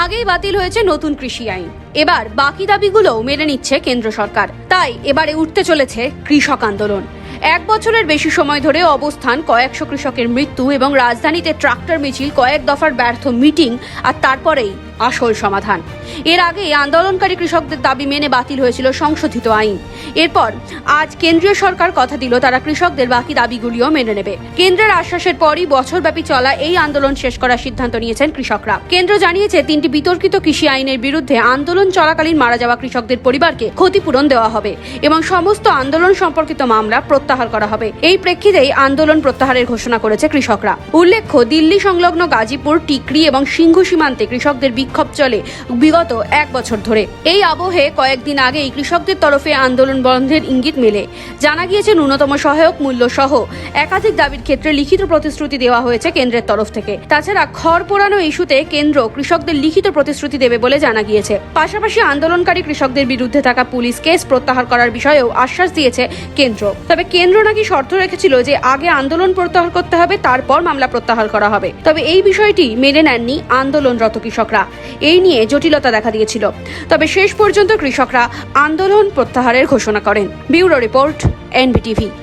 আগেই বাতিল হয়েছে নতুন কৃষি আইন। এবার বাকি দাবিগুলোও মেনে নিচ্ছে কেন্দ্র সরকার। তাই এবারে উঠতে চলেছে কৃষক আন্দোলন। এক বছরের বেশি সময় ধরে অবস্থান কয়েকশো কৃষকের মৃত্যু এবং রাজধানীতে ট্রাক্টর মিছিল কয়েক দফার ব্যর্থ মিটিং আর তারপরেই আসল সমাধান। এর আগে আন্দোলনকারী কৃষকদের দাবি মেনে বাতিল হয়েছিল সংশোধিত আইন। এরপর আজ কেন্দ্রীয় সরকার কথা দিল, তারা কৃষকদের বাকি দাবিগুলিও মেনে নেবে। কেন্দ্রের আশ্বাসের পরই বছরব্যাপী চলা এই আন্দোলন শেষ করার সিদ্ধান্ত নিয়েছেন কৃষকরা। কেন্দ্র জানিয়েছে, তিনটি বিতর্কিত কৃষি আইনের বিরুদ্ধে আন্দোলন চলাকালীন মারা যাওয়া কৃষকদের পরিবারকে ক্ষতিপূরণ দেওয়া হবে এবং সমস্ত আন্দোলন সম্পর্কিত মামলা প্রত্যাহার করা হবে। এই প্রেক্ষিতেই আন্দোলন প্রত্যাহারের ঘোষণা করেছে কৃষকরা। উল্লেখ্য, দিল্লি সংলগ্ন গাজীপুর, টিকরি এবং সিংহু সীমান্তে কৃষকদের বিক্ষোভ চলে বিগত এক বছর ধরে। এই আবহে কয়েকদিন আগেই কৃষকদের তরফে আন্দোলন বন্ধের ইঙ্গিত মেলে। জানা গিয়েছে, ন্যূনতম সহায়ক মূল্য সহ একাধিক দাবির ক্ষেত্রে লিখিত প্রতিশ্রুতি দেওয়া হয়েছে কেন্দ্রের তরফ থেকে। তাছাড়া খড় পোড়ানো ইস্যুতে কেন্দ্র কৃষকদের লিখিত প্রতিশ্রুতি দেবে বলে জানা গিয়েছে। পাশাপাশি আন্দোলনকারী কৃষকদের বিরুদ্ধে থাকা পুলিশ কেস প্রত্যাহার করার বিষয়েও আশ্বাস দিয়েছে কেন্দ্র। তবে কেন্দ্র নাকি শর্ত রেখেছিল যে আগে আন্দোলন প্রত্যাহার করতে হবে, তারপর মামলা প্রত্যাহার করা হবে। তবে এই বিষয়টি মেনে নেননি আন্দোলনরত কৃষকরা। এই নিয়ে জটিলতা দেখা দিয়েছিল। তবে শেষ পর্যন্ত কৃষকরা আন্দোলন প্রত্যাহারের ঘোষণা করেন। Bureau report NBTV.